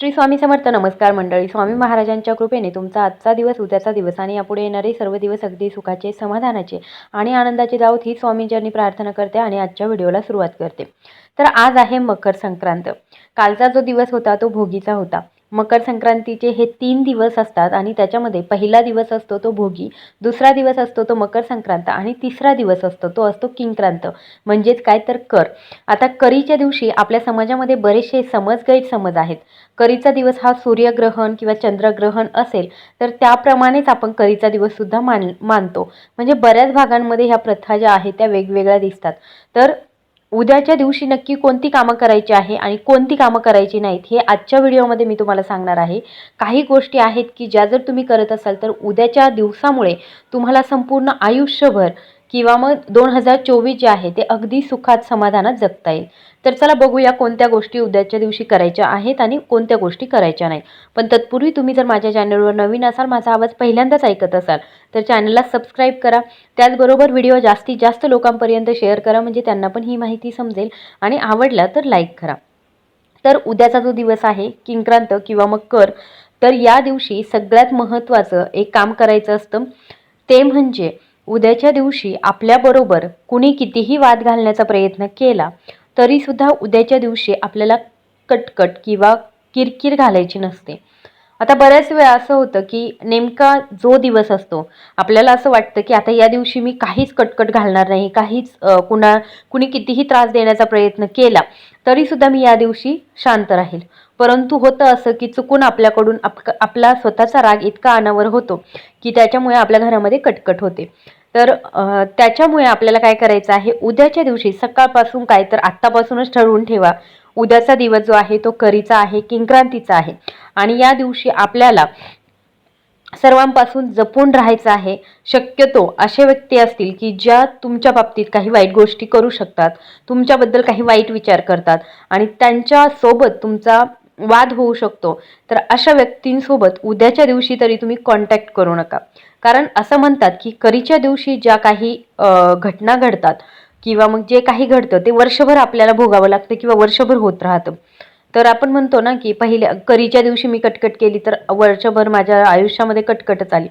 श्री स्वामी समर्थ नमस्कार मंडळी स्वामी महाराजांच्या कृपेने तुमचा आजचा दिवस उद्याचा दिवस आणि यापुढे येणारे सर्व दिवस अगदी सुखाचे समाधानाचे आणि आनंदाचे जाऊत ही स्वामींच्यांनी प्रार्थना करते आणि आजच्या व्हिडिओला सुरुवात करते. तर आज आहे मकर संक्रांत. कालचा जो दिवस होता तो भोगीचा होता. मकर संक्रांतीचे हे तीन दिवस असतात आणि त्याच्यामध्ये पहिला दिवस असतो तो भोगी दुसरा दिवस असतो तो मकर संक्रांत आणि तिसरा दिवस असतो तो असतो किंक्रांत. म्हणजेच काय तर कर. आता करीच्या दिवशी आपल्या समाजामध्ये बरेचसे समज गैरसमज आहेत. करीचा दिवस हा सूर्यग्रहण किंवा चंद्रग्रहण असेल तर त्याप्रमाणेच आपण करीचा दिवससुद्धा मान मानतो. म्हणजे बऱ्याच भागांमध्ये ह्या प्रथा ज्या आहेत त्या वेगवेगळ्या दिसतात. तर उद्याच्या दिवशी नक्की कोणती कामं करायची आहे आणि कोणती कामं करायची नाहीत हे आजच्या व्हिडिओमध्ये मी तुम्हाला सांगणार आहे. काही गोष्टी आहेत की ज्या जर तुम्ही करत असाल तर उद्याच्या दिवसामुळे तुम्हाला संपूर्ण आयुष्यभर किंवा मग दोन हजार चोवीस जे आहे ते अगदी सुखात समाधानात जगता येईल. तर चला बघूया कोणत्या गोष्टी उद्याच्या दिवशी करायच्या आहेत आणि कोणत्या गोष्टी करायच्या नाही पण तत्पूर्वी तुम्ही जर माझ्या चॅनलवर नवीन असाल माझा आवाज पहिल्यांदाच ऐकत असाल तर चॅनलला सबस्क्राईब करा. त्याचबरोबर व्हिडिओ जास्तीत जास्त लोकांपर्यंत शेअर करा म्हणजे त्यांना पण ही माहिती समजेल आणि आवडला तर लाईक करा. तर उद्याचा जो दिवस आहे किंक्रांत किंवा मग कर तर या दिवशी सगळ्यात महत्त्वाचं एक काम करायचं असतं ते म्हणजे उद्याच्या दिवशी आपल्याबरोबर कुणी कितीही वाद घालण्याचा प्रयत्न केला तरीसुद्धा उद्याच्या दिवशी आपल्याला कटकट किंवा किरकिर घालायची नसते. आता बऱ्याच वेळा असं होतं की नेमका जो दिवस असतो आपल्याला असं वाटतं की आता या दिवशी मी काहीच कटकट घालणार नाही काहीच कुणा कुणी कितीही त्रास देण्याचा प्रयत्न केला तरीसुद्धा मी या दिवशी शांत राहील. परंतु होतं असं की चुकून आपल्याकडून आप आपला स्वतःचा राग इतका अनावर होतो की त्याच्यामुळे आपल्या घरामध्ये कटकट होते. तर त्याच्यामुळे आपल्याला काय करायचं आहे? उद्याच्या दिवशी सकाळपासून काय तर आत्तापासूनच ठरवून ठेवा. उद्याचा दिवस जो आहे तो करीचा आहे किंक्रांतीचा आहे. आणि या दिवशी आपल्याला सर्वांपासून जपून राहायचं आहे. शक्यतो असे व्यक्ती असतील की ज्या तुमच्या बाबतीत काही वाईट गोष्टी करू शकतात. तुमच्याबद्दल काही वाईट विचार करतात. आणि त्यांच्यासोबत तुमचा वाद होऊ शकतो. तर अशा व्यक्तींसोबत उद्याच्या दिवशी तरी तुम्ही कॉन्टॅक्ट करू नका. कारण असं म्हणतात की करीच्या दिवशी ज्या काही घटना घडतात किंवा मग जे काही घडतं ते वर्षभर आपल्याला भोगावं लागतं किंवा वर्षभर होत राहतं. तर आपण म्हणतो ना की पहिल्या करीच्या दिवशी मी कटकट केली तर वर्षभर माझ्या आयुष्यामध्ये कटकटच आली.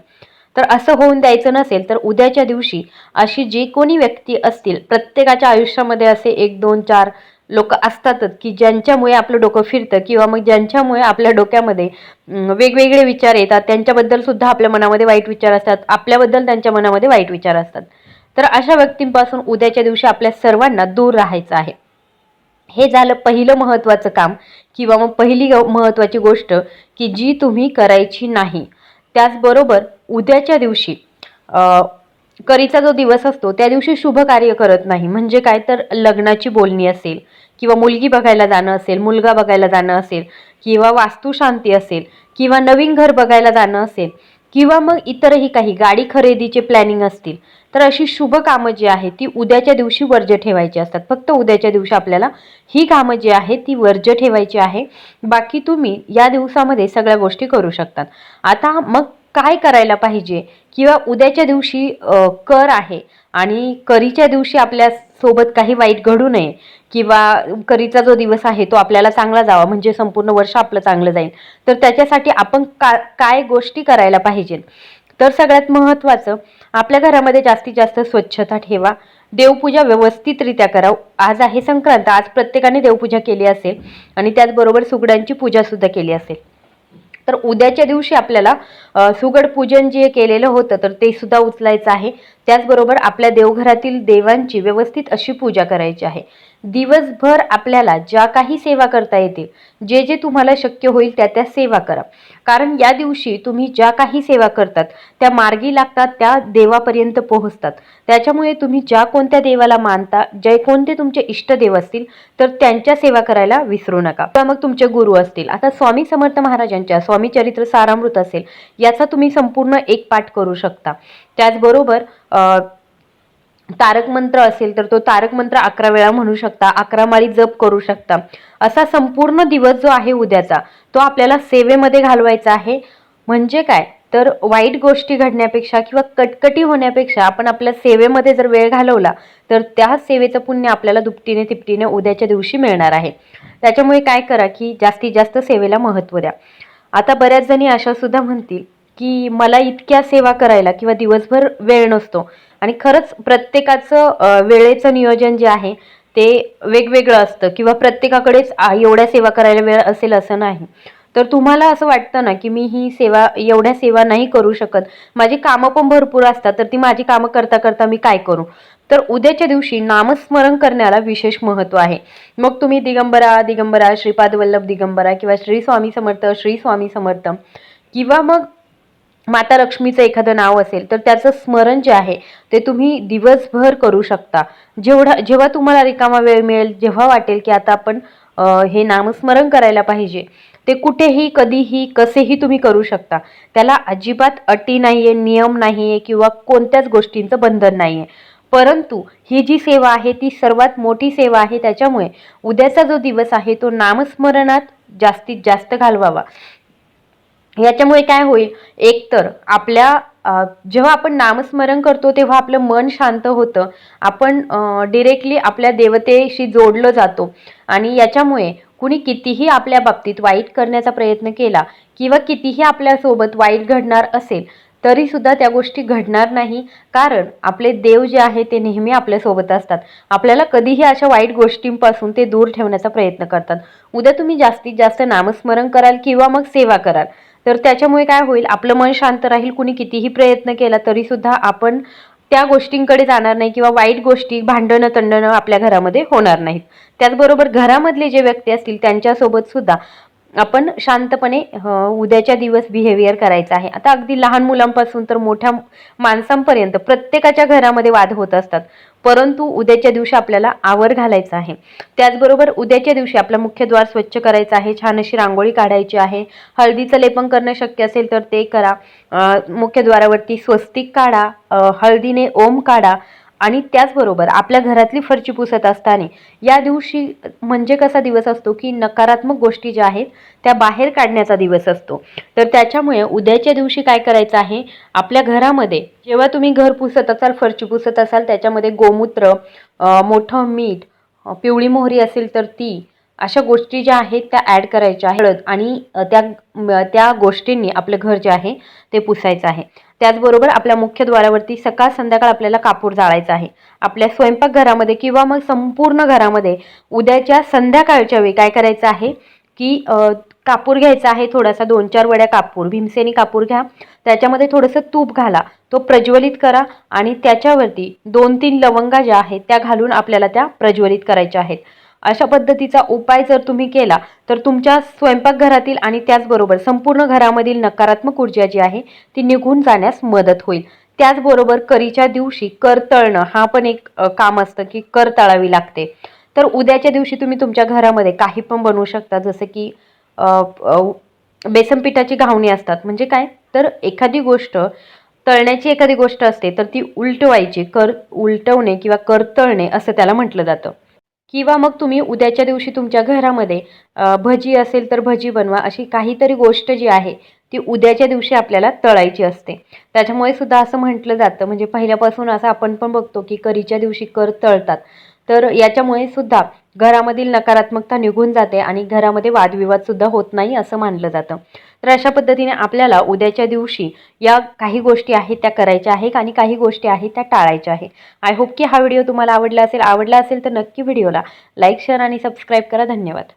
तर असं होऊन द्यायचं नसेल तर उद्याच्या दिवशी अशी जी कोणी व्यक्ती असतील प्रत्येकाच्या आयुष्यामध्ये असे एक दोन चार लोक असतातच की ज्यांच्यामुळे आपलं डोकं फिरतं किंवा मग ज्यांच्यामुळे आपल्या डोक्यामध्ये वेगवेगळे विचार येतात त्यांच्याबद्दल सुद्धा आपल्या मनामध्ये वाईट विचार असतात आपल्याबद्दल त्यांच्या मनामध्ये वाईट विचार असतात. तर अशा व्यक्तींपासून उद्याच्या दिवशी आपल्या सर्वांना दूर राहायचं आहे. हे झालं पहिलं महत्त्वाचं काम किंवा मग पहिली ग- महत्त्वाची गोष्ट की जी तुम्ही करायची नाही. त्याचबरोबर उद्याच्या दिवशी करीचा जो दिवस असतो त्या दिवशी शुभ कार्य करत नाही. म्हणजे काय? तर लग्नाची बोलणी असेल किंवा मुलगी बघायला जाणं असेल मुलगा बघायला जाणं असेल किंवा वास्तुशांती असेल किंवा नवीन घर बघायला जाणं असेल किंवा मग इतरही काही गाडी खरेदीचे प्लॅनिंग असतील तर अशी शुभ कामं जी आहेत ती उद्याच्या दिवशी वर्ज ठेवायची असतात. फक्त उद्याच्या दिवशी आपल्याला ही कामं जी आहेत ती वर्ज्य ठेवायची आहे. बाकी तुम्ही या दिवसामध्ये सगळ्या गोष्टी करू शकतात. आता मग काय करायला पाहिजे? किंवा उद्याच्या दिवशी कर आहे आणि करीच्या दिवशी आपल्यासोबत काही वाईट घडू नये किंवा करीचा जो दिवस आहे तो आपल्याला चांगला जावा म्हणजे संपूर्ण वर्ष आपलं चांगलं जाईल. तर त्याच्यासाठी आपण का काय गोष्टी करायला पाहिजेत तर सगळ्यात महत्त्वाचं आपल्या घरामध्ये जास्तीत जास्त स्वच्छता ठेवा. देवपूजा व्यवस्थितरित्या करा आज आहे संक्रांत आज प्रत्येकाने देवपूजा केली असेल आणि त्याचबरोबर सुगडांची पूजासुद्धा केली असेल. तर उद्याच्या दिवशी आपल्याला सुगड पूजन जे केलेलं होतं तर ते सुद्धा उचलायचं आहे. त्याचबरोबर आपल्या देवघरातील देवांची व्यवस्थित अशी पूजा करायची आहे. दिवसभर आपल्याला ज्या काही सेवा करता येतील जे जे तुम्हाला शक्य होईल त्या त्या सेवा करा. कारण या दिवशी तुम्ही ज्या काही सेवा करतात त्या मार्गी लागतात त्या देवापर्यंत पोहोचतात. त्याच्यामुळे तुम्ही ज्या कोणत्या देवाला मानता जे कोणते तुमचे इष्टदेव असतील तर त्यांच्या सेवा करायला विसरू नका. किंवा मग तुमचे गुरु असतील. आता स्वामी समर्थ महाराजांच्या स्वामी चरित्र सारामृत असेल याचा तुम्ही संपूर्ण एक पाठ करू शकता. त्याचबरोबर तारक मंत्र असेल तर तो तारक मंत्र अकरा वेळा म्हणू शकता अकरा माळी जप करू शकता. असा संपूर्ण दिवस जो आहे उद्याचा तो आपल्याला सेवेमध्ये घालवायचा आहे. म्हणजे काय? तर वाईट गोष्टी घडण्यापेक्षा किंवा कटकटी होण्यापेक्षा आपण आपल्या सेवेमध्ये जर वेळ घालवला तर त्या सेवेचं पुण्य आपल्याला दुपटीने तिपटीने उद्याच्या दिवशी मिळणार आहे. त्याच्यामुळे काय करा की जास्तीत जास्त सेवेला महत्त्व द्या. आता बऱ्याच जणी अशा सुद्धा म्हणतील की मला इतक्या सेवा करायला किंवा दिवसभर वेळ नसतो. आणि खरंच प्रत्येकाचं वेळेचं नियोजन जे आहे ते वेगवेगळं असतं. किंवा प्रत्येकाकडेच एवढ्या सेवा करायला वेळ असेल असं नाही. तर तुम्हाला असं वाटतं ना की मी ही सेवा एवढ्या सेवा नाही करू शकत. माझी कामं पण भरपूर असतात तर ती माझी कामं करता करता मी काय करू? तर उद्याच्या दिवशी नामस्मरण करण्याला विशेष महत्त्व आहे. मग तुम्ही दिगंबरा दिगंबरा श्रीपाद वल्लभ दिगंबरा किंवा श्री स्वामी समर्थ श्री स्वामी समर्थ किंवा मग माता लक्ष्मीचं एखादं नाव असेल तर त्याचं स्मरण जे आहे ते तुम्ही दिवसभर करू शकता. जेवढा जेव्हा तुम्हाला रिकामा वेळ मिळेल जेव्हा वाटेल की आता आपण हे नामस्मरण करायला पाहिजे ते कुठेही कधीही कसेही तुम्ही करू शकता. त्याला अजिबात अटी नाही आहे नियम नाही आहे किंवा कोणत्याच गोष्टींचं बंधन नाही आहे परंतु ही जी सेवा आहे ती सर्वात मोठी सेवा आहे त्याच्यामुळे उद्याचा जो दिवस आहे तो नामस्मरणात जास्तीत जास्त घालवावा. याच्यामुळे काय होईल? एकतर आपल्या जेव्हा आपण नामस्मरण करतो तेव्हा आपलं मन शांत होतं. आपण डिरेक्टली आपल्या देवतेशी जोडलं जातो. आणि याच्यामुळे कुणी कितीही आपल्या बाबतीत वाईट करण्याचा प्रयत्न केला किंवा कितीही आपल्यासोबत वाईट घडणार असेल तरी सुद्धा त्या गोष्टी घडणार नाही. कारण आपले देव जे आहे ते नेहमी आपल्यासोबत असतात. आपल्याला कधीही अशा वाईट गोष्टींपासून ते दूर ठेवण्याचा प्रयत्न करतात. उद्या तुम्ही जास्तीत जास्त नामस्मरण कराल किंवा मग सेवा कराल. तर त्याच्यामुळे काय होईल? आपलं मन शांत राहील कुणी कितीही प्रयत्न केला तरीसुद्धा आपण त्या गोष्टींकडे जाणार नाही किंवा वाईट गोष्टी भांडणं तंडणं आपल्या घरामध्ये होणार नाहीत. त्याचबरोबर घरामधले जे व्यक्ती असतील त्यांच्यासोबत सुद्धा आपण शांतपणे उद्याच्या दिवस बिहेवियर करायचा आहे. आता अगदी लहान मुलांपासून तर मोठ्या माणसांपर्यंत प्रत्येकाच्या घरामध्ये वाद होत असतात. परंतु उद्याच्या दिवशी आपल्याला आवर घालायचा आहे. त्याचबरोबर उद्याच्या दिवशी आपला मुख्य द्वार स्वच्छ करायचं आहे. छान अशी रांगोळी काढायची आहे. हळदीचं लेपन करणं शक्य असेल तर ते करा. मुख्यद्वारावरती मुख्य द्वारावरती स्वस्तिक काढा. हळदीने ओम काढा. आणि त्याचबरोबर आपल्या घरातली फरची पुसत असताना या दिवशी म्हणजे कसा दिवस असतो की नकारात्मक गोष्टी ज्या आहेत त्या बाहेर काढण्याचा दिवस असतो. तर त्याच्यामुळे उद्याच्या दिवशी काय करायचं आहे आपल्या घरामध्ये जेव्हा तुम्ही घर पुसत असाल फरची पुसत असाल त्याच्यामध्ये गोमूत्र मोठं मीठ पिवळी मोहरी असेल तर ती अशा गोष्टी ज्या आहेत त्या ॲड करायच्या आहेत. हळद आणि त्या त्या गोष्टींनी आपलं घर जे आहे ते पुसायचं आहे. त्याचबरोबर आपल्या मुख्य द्वारावरती सकाळ संध्याकाळ आपल्याला कापूर जाळायचा आहे. आपल्या स्वयंपाकघरामध्ये किंवा मग संपूर्ण घरामध्ये उद्याच्या संध्याकाळच्या वेळी काय करायचं आहे की कापूर घ्यायचा आहे थोडासा दोन चार वड्या कापूर भीमसेनी कापूर घ्या. त्याच्यामध्ये थोडंसं तूप घाला तो प्रज्वलित करा आणि त्याच्यावरती दोन तीन लवंगा ज्या आहेत त्या घालून आपल्याला त्या प्रज्वलित करायच्या आहेत. अशा पद्धतीचा उपाय जर तुम्ही केला तर तुमच्या स्वयंपाकघरातील आणि त्याचबरोबर संपूर्ण घरामधील नकारात्मक ऊर्जा जी आहे ती निघून जाण्यास मदत होईल. त्याचबरोबर करीच्या दिवशी कर तळणं हा पण एक काम असतं की कर तळावी लागते. तर उद्याच्या दिवशी तुम्ही तुमच्या घरामध्ये काही पण बनवू शकता जसं की बेसनपिठाची बेसन पिठाची घावणी असतात. म्हणजे काय? तर एखादी गोष्ट तळण्याची एखादी गोष्ट असते तर ती उलटवायची. कर उलटवणे किंवा कर तळणे असं त्याला म्हटलं जातं. किंवा मग तुम्ही उद्याच्या दिवशी तुमच्या घरामध्ये भजी असेल तर भजी बनवा अशी काहीतरी गोष्ट जी आहे ती उद्याच्या दिवशी आपल्याला तळायची असते. त्याच्यामुळे सुद्धा असं म्हटलं जातं म्हणजे पहिल्यापासून असं आपण पण बघतो की करीच्या दिवशी कर तळतात. तर याच्यामुळे सुद्धा घरामधील नकारात्मकता निघून जाते आणि घरामध्ये वादविवादसुद्धा होत नाही असं मानलं जातं. तर अशा पद्धतीने आपल्याला उद्याच्या दिवशी या काही गोष्टी आहेत त्या करायच्या आहेत आणि काही गोष्टी आहेत त्या टाळायच्या आहे आय होप की हा व्हिडिओ तुम्हाला आवडला असेल. आवडला असेल तर नक्की व्हिडिओला लाईक शेअर आणि सबस्क्राईब करा. धन्यवाद.